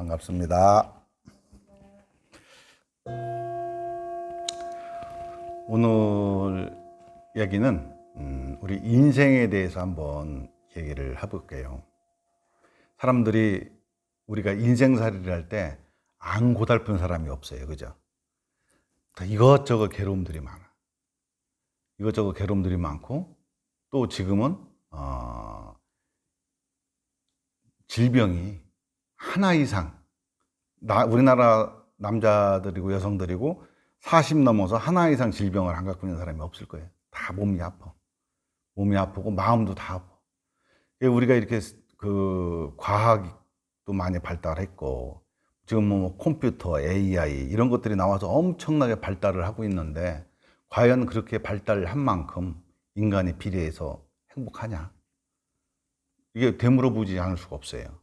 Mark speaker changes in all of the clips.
Speaker 1: 반갑습니다. 오늘 얘기는 음, 우리 인생에 대해서 한번 얘기를 해볼게요. 사람들이 우리가 인생살이를 할 때 안 고달픈 사람이 없어요. 그죠? 다 이것저것 괴로움들이 많아. 이것저것 괴로움들이 많고 또 지금은 어, 질병이 하나 이상 나, 우리나라 남자들이고 여성들이고 40 넘어서 하나 이상 질병을 안 갖고 있는 사람이 없을 거예요. 다 몸이 아파. 몸이 아프고 마음도 다 아파. 우리가 이렇게 그 과학도 많이 발달했고 지금 뭐 컴퓨터, AI 이런 것들이 나와서 엄청나게 발달을 하고 있는데 과연 그렇게 발달한 만큼 인간이 비례해서 행복하냐? 이게 되물어보지 않을 수가 없어요.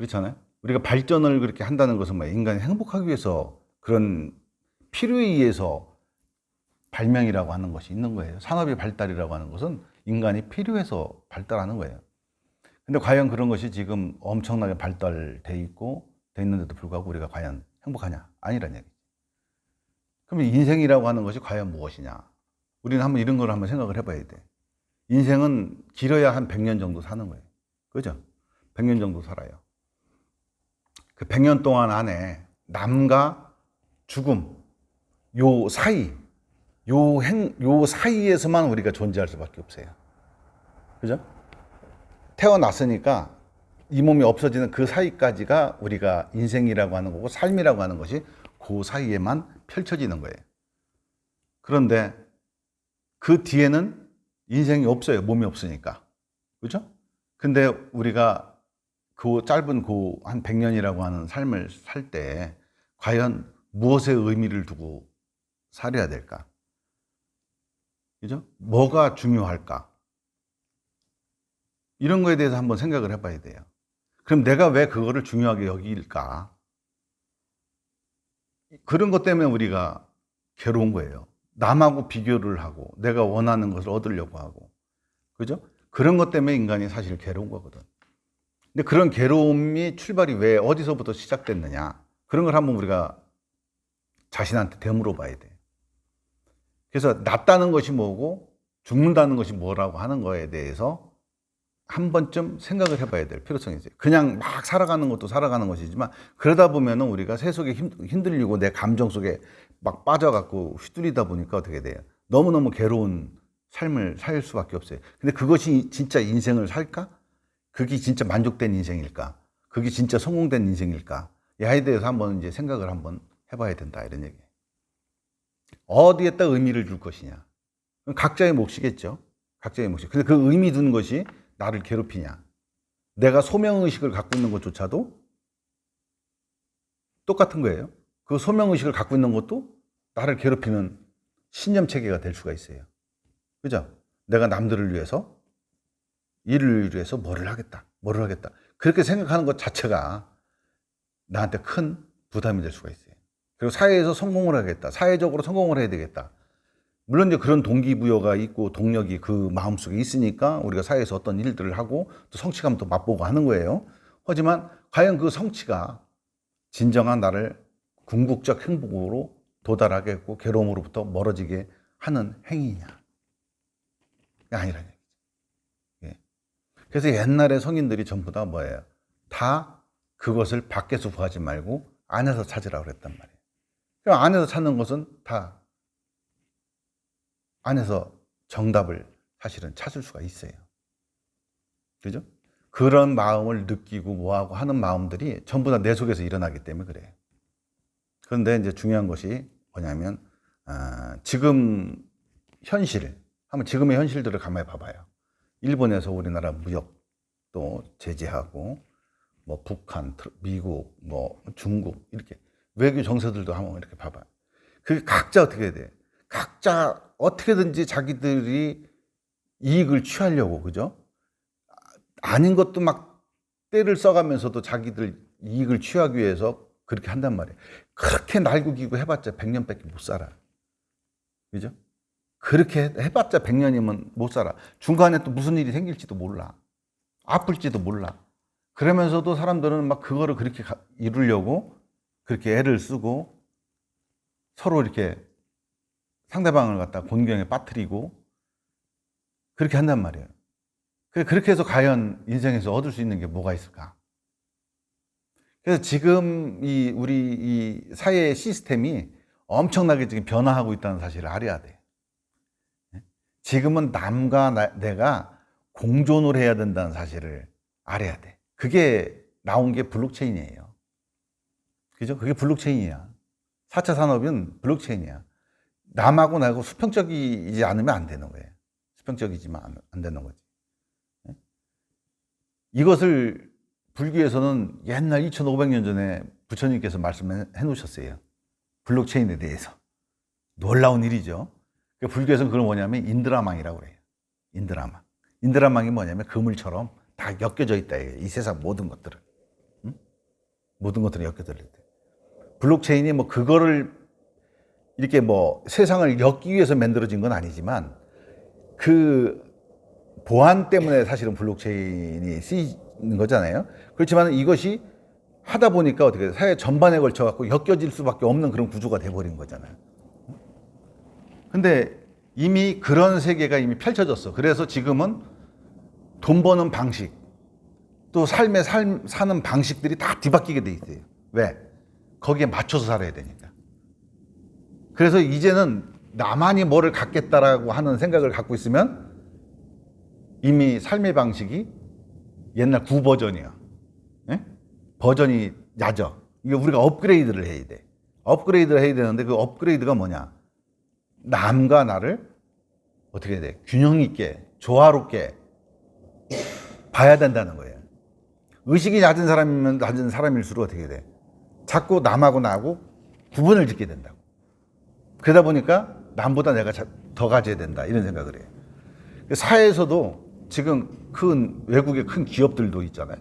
Speaker 1: 그렇잖아요. 우리가 발전을 그렇게 한다는 것은 뭐 인간이 행복하기 위해서 그런 필요에 의해서 발명이라고 하는 것이 있는 거예요. 산업의 발달이라고 하는 것은 인간이 필요해서 발달하는 거예요. 근데 과연 그런 것이 지금 엄청나게 발달돼 있고 돼 있는데도 불구하고 우리가 과연 행복하냐? 아니란 얘기죠. 그럼 인생이라고 하는 것이 과연 무엇이냐? 우리는 한번 이런 걸 한번 생각을 해봐야 돼. 인생은 길어야 한 100년 정도 사는 거예요. 그죠? 100년 정도 살아요. 그 100년 동안 안에 남과 죽음, 요 사이, 요 행, 요 사이에서만 우리가 존재할 수밖에 없어요. 그죠? 태어났으니까 이 몸이 없어지는 그 사이까지가 우리가 인생이라고 하는 거고 삶이라고 하는 것이 그 사이에만 펼쳐지는 거예요. 그런데 그 뒤에는 인생이 없어요. 몸이 없으니까. 그죠? 근데 우리가 그 짧은 그 한 100년이라고 하는 삶을 살 때 과연 무엇에 의미를 두고 살아야 될까? 그죠? 뭐가 중요할까? 이런 거에 대해서 한번 생각을 해봐야 돼요. 그럼 내가 왜 그거를 중요하게 여길까? 그런 것 때문에 우리가 괴로운 거예요. 남하고 비교를 하고 내가 원하는 것을 얻으려고 하고. 그죠? 그런 것 때문에 인간이 사실 괴로운 거거든. 근데 그런 괴로움이 출발이 왜 어디서부터 시작됐느냐? 그런 걸 한번 우리가 자신한테 되물어 봐야 돼. 그래서 낫다는 것이 뭐고 죽는다는 것이 뭐라고 하는 거에 대해서 한 번쯤 생각을 해봐야 될 필요성이 있어요. 그냥 막 살아가는 것도 살아가는 것이지만 그러다 보면은 우리가 세속에 힘들리고 내 감정 속에 막 빠져갖고 휘둘리다 보니까 어떻게 돼요? 너무너무 괴로운 삶을 살 수밖에 없어요. 근데 그것이 진짜 인생을 살까? 그게 진짜 만족된 인생일까? 그게 진짜 성공된 인생일까? 이에 대해서 한번 이제 생각을 한번 해봐야 된다 이런 얘기. 어디에다 의미를 줄 것이냐? 각자의 몫이겠죠. 각자의 몫이. 근데 그 의미 두는 것이 나를 괴롭히냐? 내가 소명 의식을 갖고 있는 것조차도 똑같은 거예요. 그 소명 의식을 갖고 있는 것도 나를 괴롭히는 신념 체계가 될 수가 있어요. 그죠? 내가 남들을 위해서, 일을 위해서 뭐를 하겠다, 뭐를 하겠다. 그렇게 생각하는 것 자체가 나한테 큰 부담이 될 수가 있어요. 그리고 사회에서 성공을 하겠다. 사회적으로 성공을 해야 되겠다. 물론 이제 그런 동기부여가 있고 동력이 그 마음속에 있으니까 우리가 사회에서 어떤 일들을 하고 또 성취감도 맛보고 하는 거예요. 하지만 과연 그 성취가 진정한 나를 궁극적 행복으로 도달하게 했고 괴로움으로부터 멀어지게 하는 행위냐? 아니라는. 그래서 옛날에 성인들이 전부 다 뭐예요? 다 그것을 밖에서 구하지 말고 안에서 찾으라고 그랬단 말이에요. 그럼 안에서 찾는 것은 다 안에서 정답을 사실은 찾을 수가 있어요. 그죠? 그런 마음을 느끼고 뭐하고 하는 마음들이 전부 다 내 속에서 일어나기 때문에 그래요. 그런데 이제 중요한 것이 뭐냐면, 아, 지금 현실, 한번 지금의 현실들을 가만히 봐봐요. 일본에서 우리나라 무역 또 제재하고, 뭐 북한, 미국, 뭐 중국, 이렇게 외교 정세들도 한번 이렇게 봐봐요. 그게 각자 어떻게 해야 돼? 각자 어떻게든지 자기들이 이익을 취하려고, 그죠? 아닌 것도 막 때를 써가면서도 자기들 이익을 취하기 위해서 그렇게 한단 말이에요. 그렇게 날고 기고 해봤자 100년밖에 못 살아. 그죠? 그렇게 해봤자 100년이면 못 살아. 중간에 또 무슨 일이 생길지도 몰라. 아플지도 몰라. 그러면서도 사람들은 막 그거를 그렇게 가- 이루려고 그렇게 애를 쓰고 서로 이렇게 상대방을 갖다 곤경에 빠뜨리고 그렇게 한단 말이에요. 그렇게 해서 과연 인생에서 얻을 수 있는 게 뭐가 있을까? 그래서 지금 이 우리 이 사회 시스템이 엄청나게 지금 변화하고 있다는 사실을 알아야 돼. 지금은 남과 나- 내가 공존을 해야 된다는 사실을 알아야 돼. 그게 나온 게 블록체인이에요. 그죠? 그게 블록체인이야. 4차 산업은 블록체인이야. 남하고 나하고 수평적이지 않으면 안 되는 거예요. 수평적이지만 안- 안 되는 거지. 예? 이것을 불교에서는 옛날 2500년 전에 부처님께서 말씀해 놓으셨어요. 블록체인에 대해서. 놀라운 일이죠. 그 불교에서는 그걸 뭐냐면 인드라망이라고 그래요. 인드라망. 인드라망이 뭐냐면 그물처럼 다 엮여져 있다. 이 세상 모든 것들은. 응? 모든 것들은 엮여져 있다. 블록체인이 뭐 그거를 이렇게 뭐 세상을 엮기 위해서 만들어진 건 아니지만 그 보안 때문에 사실은 블록체인이 쓰이는 거잖아요. 그렇지만 이것이 하다 보니까 어떻게? 사회 전반에 걸쳐 갖고 엮여질 수밖에 없는 그런 구조가 돼 버린 거잖아요. 근데 이미 그런 세계가 이미 펼쳐졌어. 그래서 지금은 돈 버는 방식, 또 삶의 삶, 사는 방식들이 다 뒤바뀌게 돼 있어요. 왜? 거기에 맞춰서 살아야 되니까. 그래서 이제는 나만이 뭐를 갖겠다라고 하는 생각을 갖고 있으면 이미 삶의 방식이 옛날 구 버전이야. 예? 버전이 낮아. 이게 우리가 업그레이드를 해야 돼. 업그레이드를 해야 되는데 그 업그레이드가 뭐냐? 남과 나를 어떻게 해야 돼? 균형 있게, 조화롭게 봐야 된다는 거예요. 의식이 낮은 사람이면 낮은 사람일수록 어떻게 돼? 자꾸 남하고 나하고 구분을 짓게 된다고. 그러다 보니까 남보다 내가 자- 더 가져야 된다. 이런 생각을 해요. 사회에서도 지금 큰 외국의 큰 기업들도 있잖아요.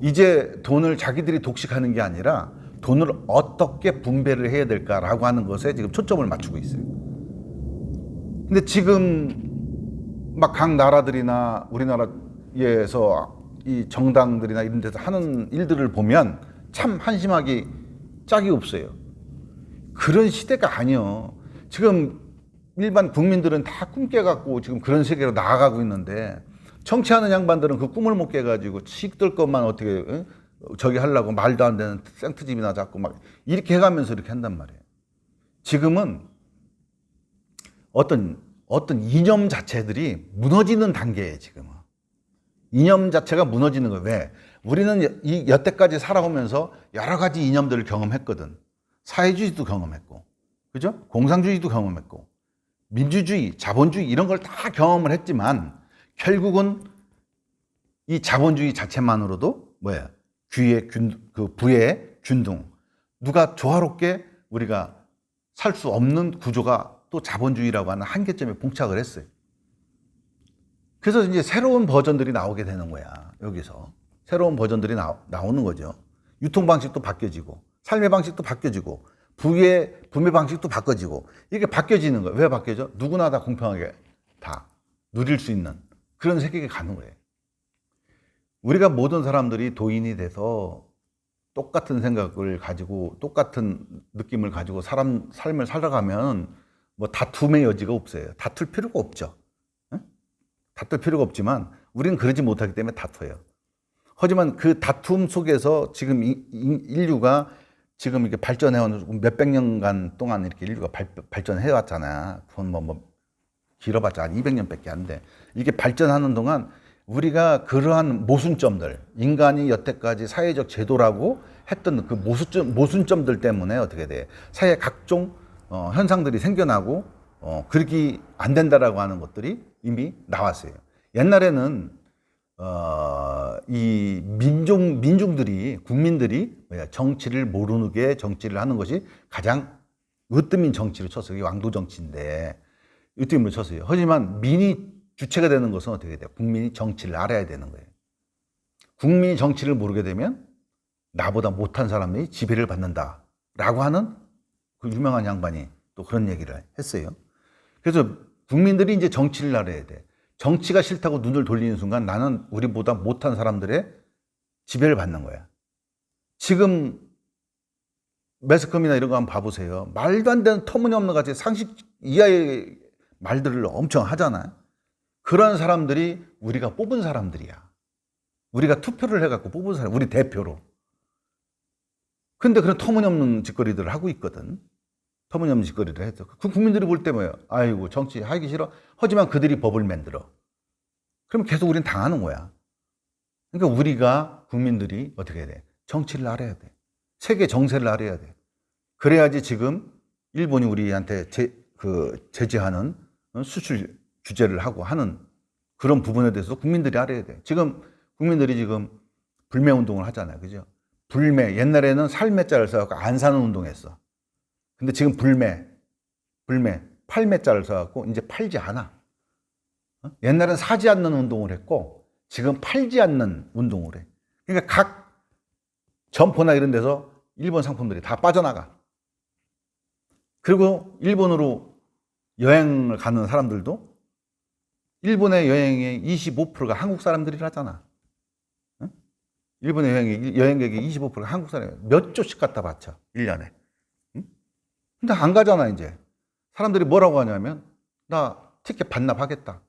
Speaker 1: 이제 돈을 자기들이 독식하는 게 아니라 돈을 어떻게 분배를 해야 될까라고 하는 것에 지금 초점을 맞추고 있어요. 근데 지금 막 각 나라들이나 우리나라에서 이 정당들이나 이런 데서 하는 일들을 보면 참 한심하기 짝이 없어요. 그런 시대가 아니요. 지금 일반 국민들은 다 꿈 깨갖고 지금 그런 세계로 나아가고 있는데 정치하는 양반들은 그 꿈을 못 깨가지고 식들 것만 어떻게 응? 저기 하려고 말도 안 되는 생트집이나 잡고 막 이렇게 해가면서 이렇게 한단 말이에요. 지금은 어떤 어떤 이념 자체들이 무너지는 단계에 지금은 이념 자체가 무너지는 거예요. 왜? 우리는 이 여태까지 살아오면서 여러 가지 이념들을 경험했거든. 사회주의도 경험했고, 그죠? 공산주의도 경험했고, 민주주의, 자본주의 이런 걸 다 경험을 했지만 결국은 이 자본주의 자체만으로도 뭐야? 귀의 균, 그 부의 균등. 누가 조화롭게 우리가 살 수 없는 구조가 또 자본주의라고 하는 한계점에 봉착을 했어요. 그래서 이제 새로운 버전들이 나오게 되는 거야. 여기서. 새로운 버전들이 나, 나오는 거죠. 유통 방식도 바뀌어지고, 삶의 방식도 바뀌어지고, 부의 분배 방식도 바꿔지고, 이게 바뀌어지는 거예요. 왜 바뀌어져? 누구나 다 공평하게 다 누릴 수 있는 그런 세계가 가는 거예요. 우리가 모든 사람들이 도인이 돼서 똑같은 생각을 가지고 똑같은 느낌을 가지고 사람 삶을 살아가면 뭐 다툼의 여지가 없어요. 다툴 필요가 없죠. 응? 다툴 필요가 없지만 우리는 그러지 못하기 때문에 다퉈요. 하지만 그 다툼 속에서 지금 인류가 지금 이렇게 발전해온 몇백 년간 동안 이렇게 인류가 발, 발전해 왔잖아. 그건 뭐, 뭐 길어봤자 한 200년밖에 안 돼. 이게 발전하는 동안 우리가 그러한 모순점들, 인간이 여태까지 사회적 제도라고 했던 그 모순점, 모순점들 때문에 어떻게 돼? 사회 각종 어, 현상들이 생겨나고 어, 그렇게 안 된다라고 하는 것들이 이미 나왔어요. 옛날에는 어, 이 민중 민중들이 국민들이 뭐야 정치를 모르게 정치를 하는 것이 가장 으뜸인 정치를 쳤어요. 왕도 정치인데 으뜸으로 쳤어요. 하지만 민이 주체가 되는 것은 어떻게 돼요? 국민이 정치를 알아야 되는 거예요. 국민이 정치를 모르게 되면 나보다 못한 사람들이 지배를 받는다라고 하는 그 유명한 양반이 또 그런 얘기를 했어요. 그래서 국민들이 이제 정치를 알아야 돼. 정치가 싫다고 눈을 돌리는 순간 나는 우리보다 못한 사람들의 지배를 받는 거야. 지금 매스컴이나 이런 거 한번 봐보세요. 말도 안 되는 터무니없는 같이 상식 이하의 말들을 엄청 하잖아요. 그런 사람들이 우리가 뽑은 사람들이야. 우리가 투표를 해갖고 뽑은 사람, 우리 대표로. 근데 그런 터무니없는 짓거리들을 하고 있거든. 터무니없는 짓거리를 해서. 그 국민들이 볼 때 뭐예요? 아이고, 정치 하기 싫어? 하지만 그들이 법을 만들어. 그럼 계속 우리는 당하는 거야. 그러니까 우리가 국민들이 어떻게 해야 돼? 정치를 알아야 돼. 세계 정세를 알아야 돼. 그래야지 지금 일본이 우리한테 제, 그 제재하는 수출 규제를 하고 하는 그런 부분에 대해서 국민들이 알아야 돼. 지금 국민들이 지금 불매 운동을 하잖아요. 그죠? 불매. 옛날에는 살매 자를 써갖고 안 사는 운동했어. 근데 지금 불매, 불매, 팔매 자를 써갖고 이제 팔지 않아. 어? 옛날엔 사지 않는 운동을 했고 지금 팔지 않는 운동을 해. 그러니까 각 점포나 이런 데서 일본 상품들이 다 빠져나가. 그리고 일본으로 여행을 가는 사람들도 일본의 여행의 25%가 한국 사람들이라잖아. 응? 일본의 여행의 여행객의 25%가 한국 사람이야. 몇 조씩 갖다 바쳐. 1년에. 응? 근데 안 가잖아, 이제. 사람들이 뭐라고 하냐면 나 티켓 반납하겠다.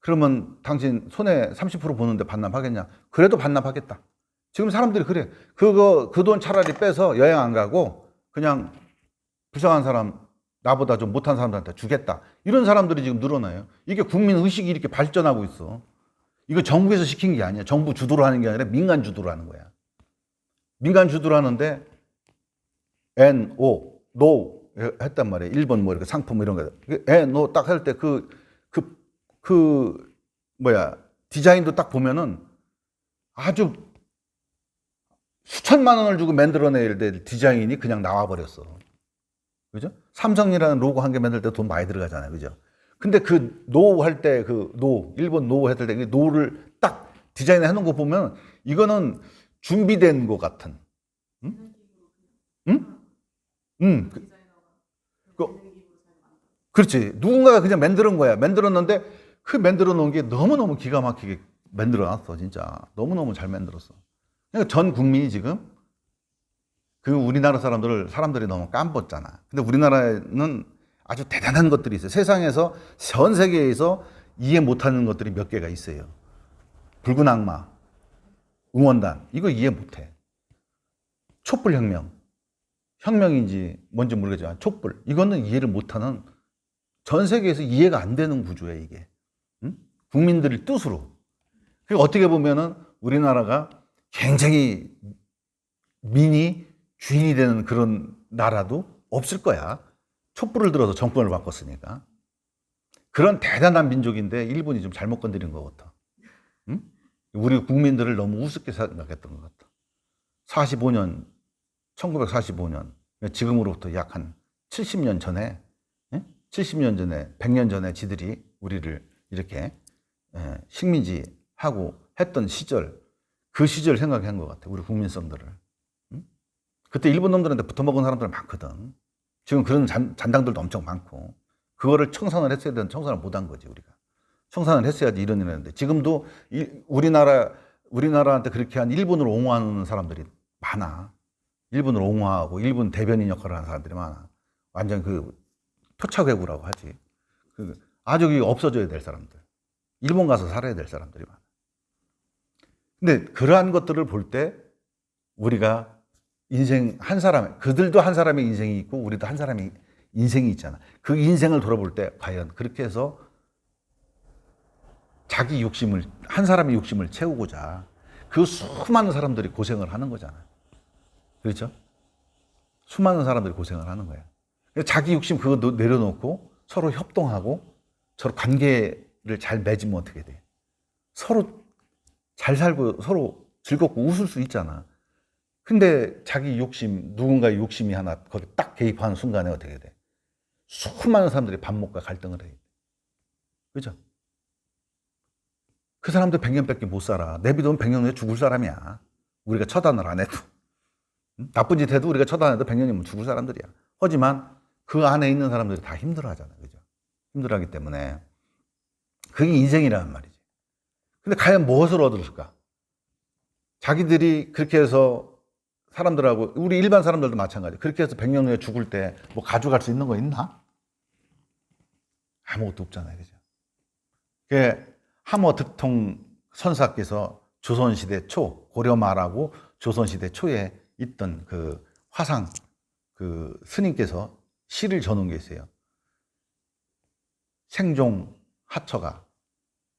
Speaker 1: 그러면 당신 손에 30% 보는데 반납하겠냐? 그래도 반납하겠다. 지금 사람들이 그래. 그거 그 돈 차라리 빼서 여행 안 가고 그냥 불쌍한 사람 나보다 좀 못한 사람들한테 주겠다. 이런 사람들이 지금 늘어나요. 이게 국민 의식이 이렇게 발전하고 있어. 이거 정부에서 시킨 게 아니야. 정부 주도로 하는 게 아니라 민간 주도로 하는 거야. 민간 주도로 하는데 N, O, NO 했단 말이야. 일본 뭐 이렇게 상품 이런 거. N, O 딱 할 때 그, 그, 그, 뭐야. 디자인도 딱 보면은 아주 수천만 원을 주고 만들어낼 될 디자인이 그냥 나와버렸어. 그죠? 삼성이라는 로고 한 개 만들 때 돈 많이 들어가잖아요. 그죠? 근데 그 노 할 때 그 노, 일본 노 했을 때 그 노를 딱 디자인 해 놓은 거 보면 이거는 준비된 것 같은. 응? 응? 응. 그, 그, 그렇지. 누군가가 그냥 만드는 거야. 만들었는데 그 만들어 놓은 게 너무너무 기가 막히게 만들어 놨어. 진짜. 너무너무 잘 만들었어. 그러니까 전 국민이 지금 그 우리나라 사람들을 사람들이 너무 깜뻤잖아. 근데 우리나라에는 아주 대단한 것들이 있어요. 세상에서 전 세계에서 이해 못하는 것들이 몇 개가 있어요. 붉은 악마, 응원단 이거 이해 못해. 촛불 혁명, 혁명인지 뭔지 모르겠지만 촛불 이거는 이해를 못하는 전 세계에서 이해가 안 되는 구조예요 이게. 응? 국민들의 뜻으로. 그러니까 어떻게 보면은 우리나라가 굉장히 민이 주인이 되는 그런 나라도 없을 거야. 촛불을 들어서 정권을 바꿨으니까. 그런 대단한 민족인데 일본이 좀 잘못 건드린 것 같아. 응? 우리 국민들을 너무 우습게 생각했던 것 같아. 45년, 1945년, 지금으로부터 약 한 70년 전에, 70년 전에, 100년 전에 지들이 우리를 이렇게 예, 식민지하고 했던 시절, 그 시절 생각한 것 같아. 우리 국민성들을. 그때 일본 놈들한테 붙어먹은 사람들 많거든. 지금 그런 잔, 잔당들도 엄청 많고. 그거를 청산을 했어야 되는 청산을 못한 거지, 우리가. 청산을 했어야지 이런 일을 했는데. 지금도 이, 우리나라, 우리나라한테 그렇게 한 일본을 옹호하는 사람들이 많아. 일본을 옹호하고 일본 대변인 역할을 하는 사람들이 많아. 완전 그 토착외구라고 하지. 그 아주 없어져야 될 사람들. 일본 가서 살아야 될 사람들이 많아. 근데 그러한 것들을 볼 때 우리가 인생 한 사람, 그들도 한 사람의 인생이 있고 우리도 한 사람의 인생이 있잖아. 그 인생을 돌아볼 때 과연 그렇게 해서 자기 욕심을, 한 사람의 욕심을 채우고자 그 수많은 사람들이 고생을 하는 거잖아. 그렇죠? 수많은 사람들이 고생을 하는 거야. 자기 욕심 그거 내려놓고 서로 협동하고 서로 관계를 잘 맺으면 어떻게 돼? 서로 잘 살고 서로 즐겁고 웃을 수 있잖아. 근데 자기 욕심, 누군가의 욕심이 하나 거기 딱 개입하는 순간에 어떻게 돼? 수많은 사람들이 반목과 갈등을 해. 그죠? 그 사람들 100년밖에 못 살아. 내비두면 100년 후에 죽을 사람이야. 우리가 처단을 안 해도. 나쁜 짓 해도 우리가 처단 안 해도 100년이면 죽을 사람들이야. 하지만 그 안에 있는 사람들이 다 힘들어 하잖아. 그죠? 힘들어 하기 때문에. 그게 인생이라는 말이지. 근데 과연 무엇을 얻을까? 자기들이 그렇게 해서 사람들하고 우리 일반 사람들도 마찬가지. 그렇게 해서 100년 후에 죽을 때 뭐 가져갈 수 있는 거 있나? 아무것도 없잖아요. 그죠? 그 함어 득통 선사께서 조선시대 초, 고려 말하고 조선시대 초에 있던 그 화상 그 스님께서 시를 전한 게 있어요. 생종 하처가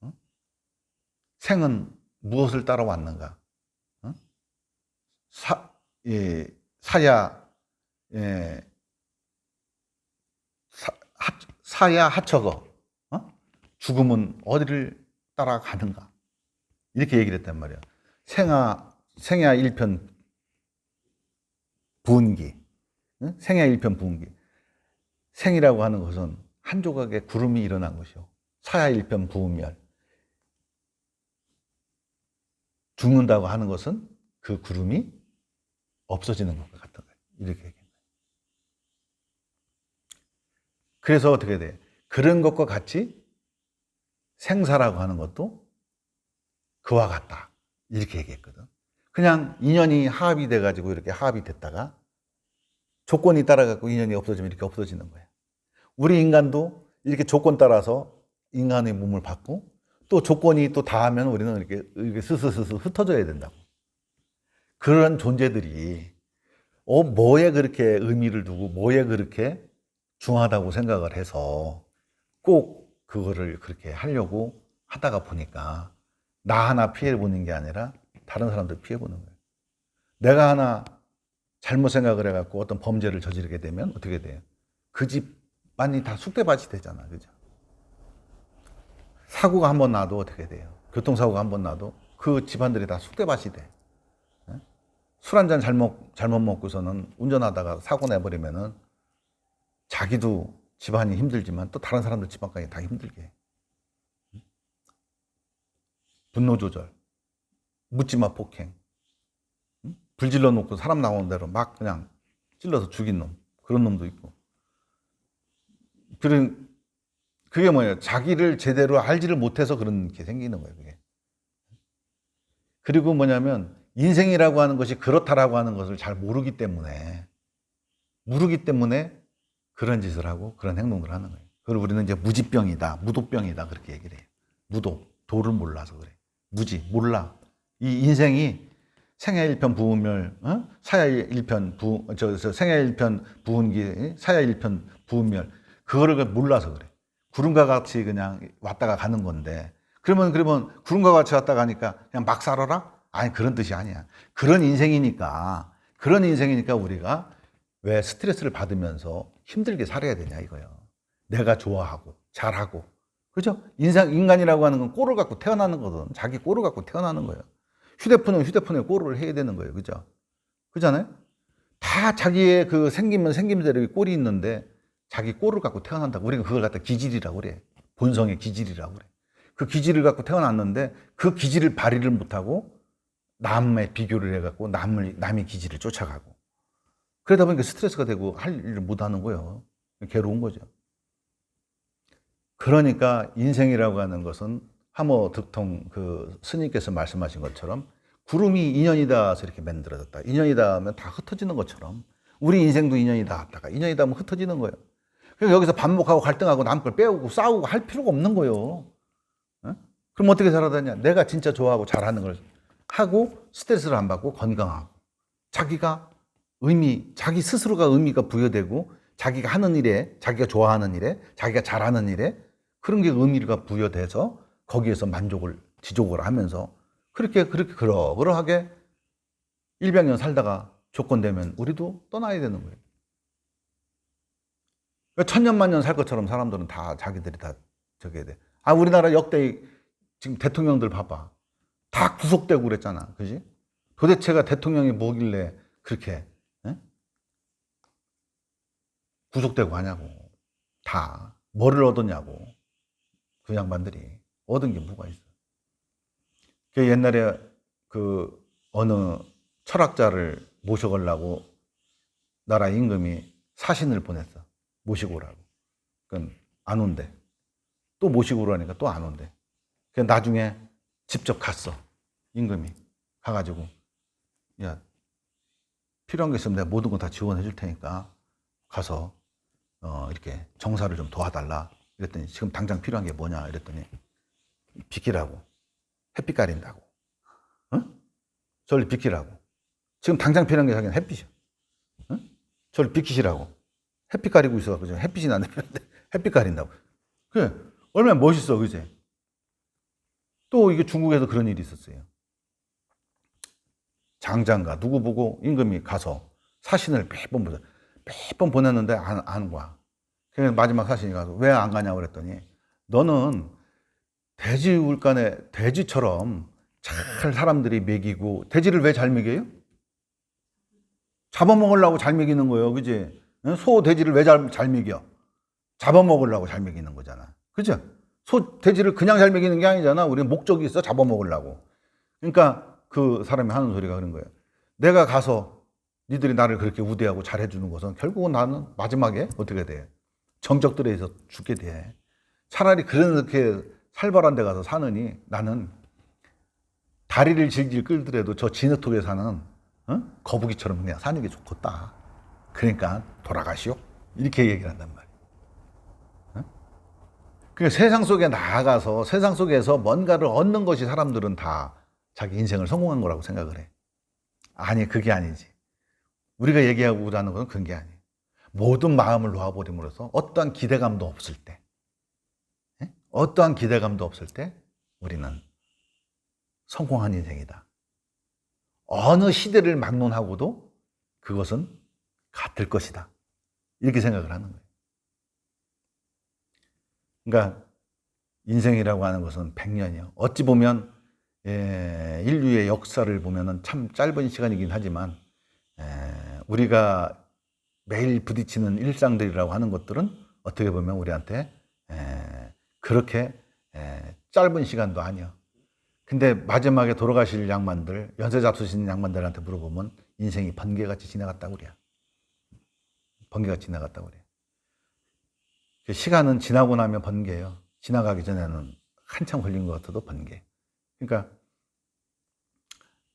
Speaker 1: 응? 생은 무엇을 따라왔는가? 응? 사, 예, 사야 예, 사, 하, 사야 하처거 어? 죽음은 어디를 따라가는가? 이렇게 얘기를 했단 말이야. 생아 생야 일편 부은기 응? 생야 일편 부은기 생이라고 하는 것은 한 조각의 구름이 일어난 것이요. 사야 일편 부은멸 죽는다고 하는 것은 그 구름이 없어지는 것과 같은 거예요. 이렇게 얘기해요. 그래서 어떻게 돼? 그런 것과 같이 생사라고 하는 것도 그와 같다. 이렇게 얘기했거든. 그냥 인연이 합이 돼가지고 이렇게 합이 됐다가 조건이 따라갖고 인연이 없어지면 이렇게 없어지는 거야. 우리 인간도 이렇게 조건 따라서 인간의 몸을 받고 또 조건이 또 닿으면 우리는 이렇게 스스스스 흩어져야 된다고. 그런 존재들이 어, 뭐에 그렇게 의미를 두고 뭐에 그렇게 중하다고 생각을 해서 꼭 그거를 그렇게 하려고 하다가 보니까 나 하나 피해 보는 게 아니라 다른 사람들 피해 보는 거예요. 내가 하나 잘못 생각을 해갖고 어떤 범죄를 저지르게 되면 어떻게 돼요? 그 집만이 다 숙대밭이 되잖아. 그죠? 사고가 한 번 나도 어떻게 돼요? 교통사고가 한 번 나도 그 집안들이 다 숙대밭이 돼. 술 한 잔 잘못, 잘못 먹고서는 운전하다가 사고 내버리면은 자기도 집안이 힘들지만 또 다른 사람들 집안까지 다 힘들게 해. 분노 조절, 묻지마 폭행, 불 질러 놓고 사람 나오는 대로 막 그냥 찔러서 죽인 놈 그런 놈도 있고. 그런 그게 뭐예요? 자기를 제대로 알지를 못해서 그런 게 생기는 거예요. 그게. 그리고 뭐냐면 인생이라고 하는 것이 그렇다라고 하는 것을 잘 모르기 때문에 모르기 때문에 그런 짓을 하고 그런 행동을 하는 거예요. 그걸 우리는 이제 무지병이다, 무도병이다 그렇게 얘기를 해요. 무도, 도를 몰라서 그래. 무지, 몰라. 이 인생이 생애 일편 부은멸, 어? 사야 일편 부, 저, 저 생애 일편 부은기, 사야 일편 부은멸. 그거를 몰라서 그래. 구름과 같이 그냥 왔다가 가는 건데. 그러면, 그러면 구름과 같이 왔다 가니까 그냥 막 살아라? 아니, 그런 뜻이 아니야. 그런 인생이니까, 그런 인생이니까 우리가 왜 스트레스를 받으면서 힘들게 살아야 되냐 이거예요. 내가 좋아하고, 잘하고. 그죠? 인상, 인간이라고 하는 건 꼴을 갖고 태어나는 거든. 자기 꼴을 갖고 태어나는 거예요. 휴대폰은 휴대폰에 꼴을 해야 되는 거예요. 그죠? 그잖아요? 다 자기의 그 생기면 생김대로 꼴이 있는데 자기 꼴을 갖고 태어난다고. 우리가 그걸 갖다 기질이라고 그래. 본성의 기질이라고 그래. 그 기질을 갖고 태어났는데 그 기질을 발휘를 못하고 남의 비교를 해갖고 남을, 남의 기질을 쫓아가고. 그러다 보니까 스트레스가 되고 할 일을 못 하는 거예요. 괴로운 거죠. 그러니까 인생이라고 하는 것은 하모 득통 그 스님께서 말씀하신 것처럼 구름이 인연이다 해서 이렇게 만들어졌다. 인연이다 하면 다 흩어지는 것처럼 우리 인생도 인연이다 하다가 인연이다 하면 흩어지는 거예요. 그래서 여기서 반복하고 갈등하고 남 걸 빼오고 싸우고 할 필요가 없는 거예요. 어? 그럼 어떻게 살아야 되냐? 내가 진짜 좋아하고 잘하는 걸 하고 스트레스를 안 받고 건강하고 자기가 의미, 자기 스스로가 의미가 부여되고 자기가 하는 일에, 자기가 좋아하는 일에, 자기가 잘하는 일에 그런 게 의미가 부여돼서 거기에서 만족을 지족을 하면서 그렇게 그렇게 그러그러하게 일백년 살다가 조건되면 우리도 떠나야 되는 거예요. 천년만년 살 것처럼 사람들은 다 자기들이 다 저게 돼. 아 우리나라 역대 지금 대통령들 봐봐. 다 구속되고 그랬잖아. 그지? 도대체가 대통령이 뭐길래 그렇게 에? 구속되고 하냐고. 다. 뭐를 얻었냐고. 그 양반들이. 얻은 게 뭐가 있어. 그 옛날에 그 어느 철학자를 모셔가려고 나라 임금이 사신을 보냈어. 모시고 오라고. 그안 온대. 또 모시고 오라니까 또 안 온대. 그 나중에 직접 갔어. 임금이. 가가지고. 야 필요한 게 있으면 내가 모든 거 다 지원해 줄 테니까 가서 어 이렇게 정사를 좀 도와달라. 이랬더니 지금 당장 필요한 게 뭐냐? 이랬더니 비키라고. 햇빛 가린다고. 응? 저를 비키라고. 지금 당장 필요한 게 자기는 햇빛이야. 응? 저를 비키시라고. 햇빛 가리고 있어갖고 지금 햇빛이 나는데 햇빛 가린다고. 그래 얼마나 멋있어 그제 또 이게 중국에서 그런 일이 있었어요 장장가 누구 보고 임금이 가서 사신을 매번 보자 매번 보냈는데 안, 안 와. 그래서 마지막 사신이 가서 왜 안 가냐고 그랬더니 너는 돼지 울간에 돼지처럼 잘 사람들이 먹이고 돼지를 왜 잘 먹여요? 잡아먹으려고 잘 먹이는 거예요. 그지? 소 돼지를 왜 잘 잘 먹여? 잡아먹으려고 잘 먹이는 거잖아. 그죠? 소 돼지를 그냥 잘 먹이는 게 아니잖아. 우리는 목적이 있어 잡아먹으려고. 그러니까 그 사람이 하는 소리가 그런 거예요. 내가 가서 니들이 나를 그렇게 우대하고 잘해주는 것은 결국은 나는 마지막에 어떻게 돼? 정적들에서 죽게 돼. 차라리 그렇게 살벌한 데 가서 사느니 나는 다리를 질질 끌더라도 저 진흙통에 사는 어? 거북이처럼 그냥 사는 게 좋겠다. 그러니까 돌아가시오. 이렇게 얘기를 한단. 어? 그러니까 세상 속에 나아가서 세상 속에서 뭔가를 얻는 것이 사람들은 다 자기 인생을 성공한 거라고 생각을 해. 아니, 그게 아니지. 우리가 얘기하고자 하는 건 그런 게 아니에요. 모든 마음을 놓아버림으로써 어떠한 기대감도 없을 때, 예? 어떠한 기대감도 없을 때 우리는 성공한 인생이다. 어느 시대를 막론하고도 그것은 같을 것이다. 이렇게 생각을 하는 거예요. 그러니까 인생이라고 하는 것은 100년이요. 어찌 보면 예, 인류의 역사를 보면은 참 짧은 시간이긴 하지만 에, 우리가 매일 부딪히는 일상들이라고 하는 것들은 어떻게 보면 우리한테 에, 그렇게 에, 짧은 시간도 아니야. 근데 마지막에 돌아가실 양반들, 연세 잡수신 양반들한테 물어보면 인생이 번개같이 지나갔다고 그래요. 번개같이 지나갔다고 그래요. 그 시간은 지나고 나면 번개예요. 지나가기 전에는 한참 걸린 것 같아도 번개. 그러니까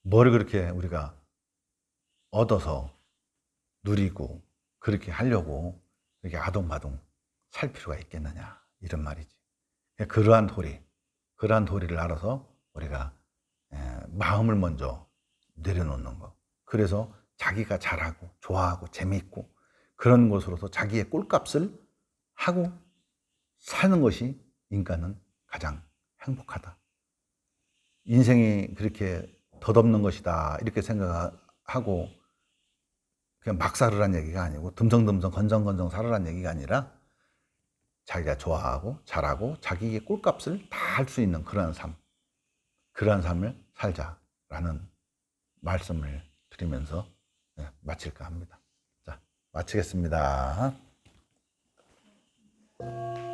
Speaker 1: 뭐를 그렇게 우리가 얻어서 누리고 그렇게 하려고 이렇게 아동바동 살 필요가 있겠느냐 이런 말이지. 그러한 도리, 그러한 도리를 알아서 우리가 에, 마음을 먼저 내려놓는 거. 그래서 자기가 잘하고 좋아하고 재미있고 그런 것으로서 자기의 꼴값을 하고 사는 것이 인간은 가장 행복하다. 인생이 그렇게 덧없는 것이다 이렇게 생각하고 그냥 막 살으란 얘기가 아니고 듬성듬성 건성건성 살으란 얘기가 아니라 자기가 좋아하고 잘하고 자기의 꼴값을 다 할 수 있는 그러한 삶 그러한 삶을 살자라는 말씀을 드리면서 네, 마칠까 합니다. 자 마치겠습니다. you